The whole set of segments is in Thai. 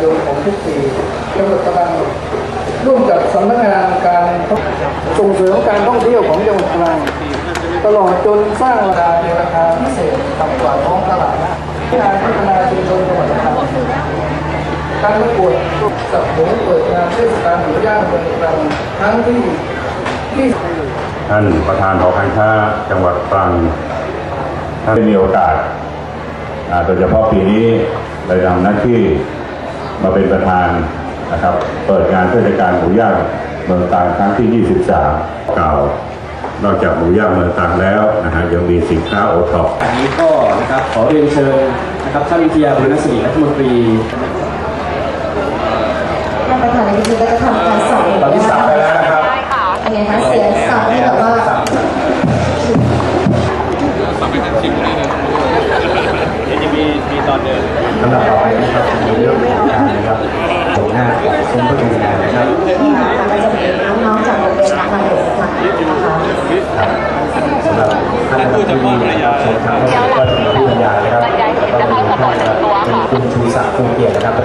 โดยของทุกปีจังหวัดตรังร่วมกับสำนักงานการส่งเสริมการท่องเที่ยวของจังหวัดตรังตลอดจนสร้างราคาในราคาพิเศษต่ำกว่าท้องตลาดนะการพัฒนาชุมชนจังหวัดตรังการประกวดสับหมูเปิดงานเทศกาลหมูย่างเมืองตรังครั้งที่ที่ท่านประธานหอการค้าจังหวัดตรังท่านได้มีโอกาสอาโดยเฉพาะปีนี้ได้นำหน้าที่ มาเป็นประธานนะครับ เปิดงานเทศกาลหมูย่างเมืองตรังครั้งที่ 23 เก่านอกจากหมูย่างเมืองตรังแล้วนะฮะยังมีสินค้าโอท็อปอันนี้ก็นะครับขอเรียนเชิญนะครับท่านวิทยาบุญนศิริรัฐมนตรีท่านประธานในพิธีก็จะทำการสับตอนที่สับไปแล้วนะครับเป็นไงคะเสียงสับนี่แบบว่ ลำดับต่อไปนะครับในเรื่องของการนะครับชมหน้าของซุ้มประตูนะครับนี่ค่ะก็จะมีน้องๆจากโรงเรียนรักมาเด็กค่ะนะคะสำหรับท่านผู้จะมอบภรรยาชมทางก็จะมีผู้บรรยายนะครับแล้วก็มีท่านเป็นคุณชูศักดิ์คงเกียรตินะครับป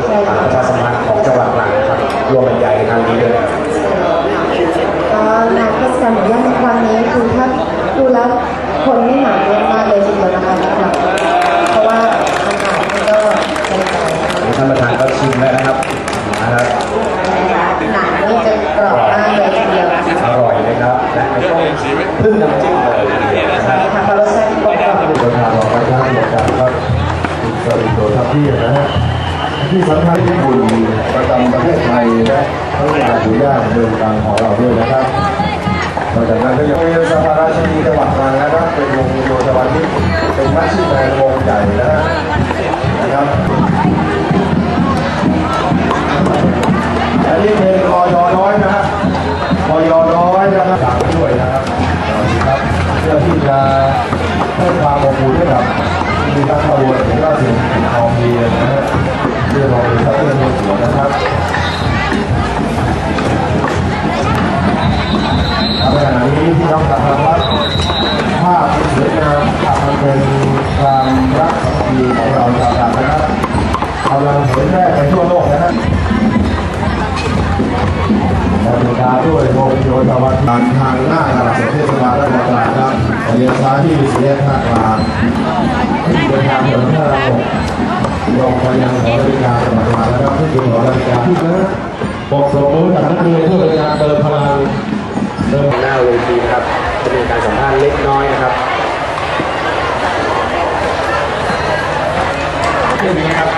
ระชาสัมพันธ์ของจังหวัดตรังนะครับร่วมบรรยายในครั้งนี้ด้วยนะครับก็งานเทศกาลหมูย่าง คุณสริโดทัพพี่นะฮะที่สำคัญที่บุญประจำประเทศไทยและทั้งงานหมูย่างเมืองกลางของเราด้วยนะครับนอกจากนั้นก็ยังมีสภาราชนีจังหวัดตรังนะครับเป็นวงโยธวาทิตเป็นมัชชิแมนวงใหญ่นะฮะนะครับอันนี้เป็นกอยน้อยนะฮะ ดำเนินการด้วยโมงพยาบาลตะวันทางหน้าตลาดเทศบาลตะวันตาครับเลี้ยวซ้ายที่เสียหน้ากลางเดินทางถึงท่าเราลงไปยังหอนาฬิการสมัครมาแล้วครับที่คือนาริกาที่นะบอกสมมติกับนักเรียนเพื่อเป็การเติมพลังเติมหน้าเวทีนะครับ จะมีการสัมภาษณ์เล็กน้อยนะครับเรื่นี้ครับ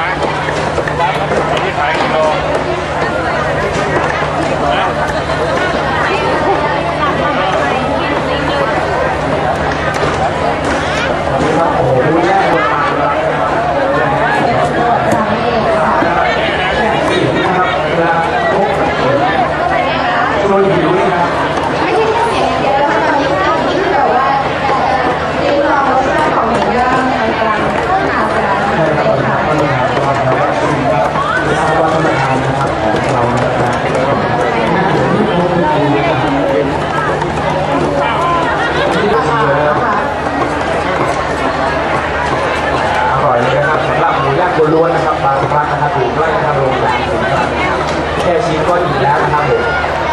เอ关ชียก้